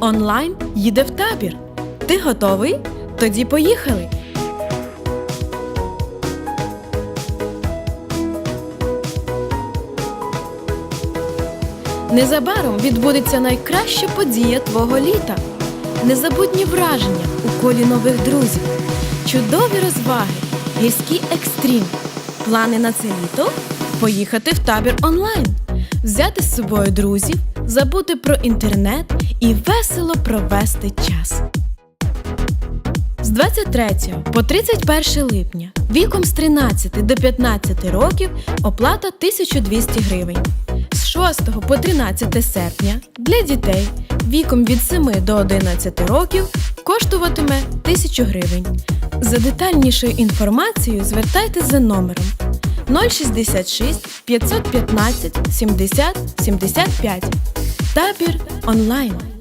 онлайн їде в табір. Ти готовий? Тоді поїхали. Незабаром відбудеться найкраща подія твого літа. Незабутні враження у колі нових друзів, чудові розваги, гірський екстрім. Плани на це літо поїхати в табір онлайн, взяти з собою друзів, забути про інтернет і весело провести час. З 23 по 31 липня віком з 13 до 15 років оплата 1200 гривень. З 6 по 13 серпня для дітей віком від 7 до 11 років коштуватиме 1000 гривень. За детальнішою інформацією звертайтесь за номером 066 515 70 75. Табір онлайн.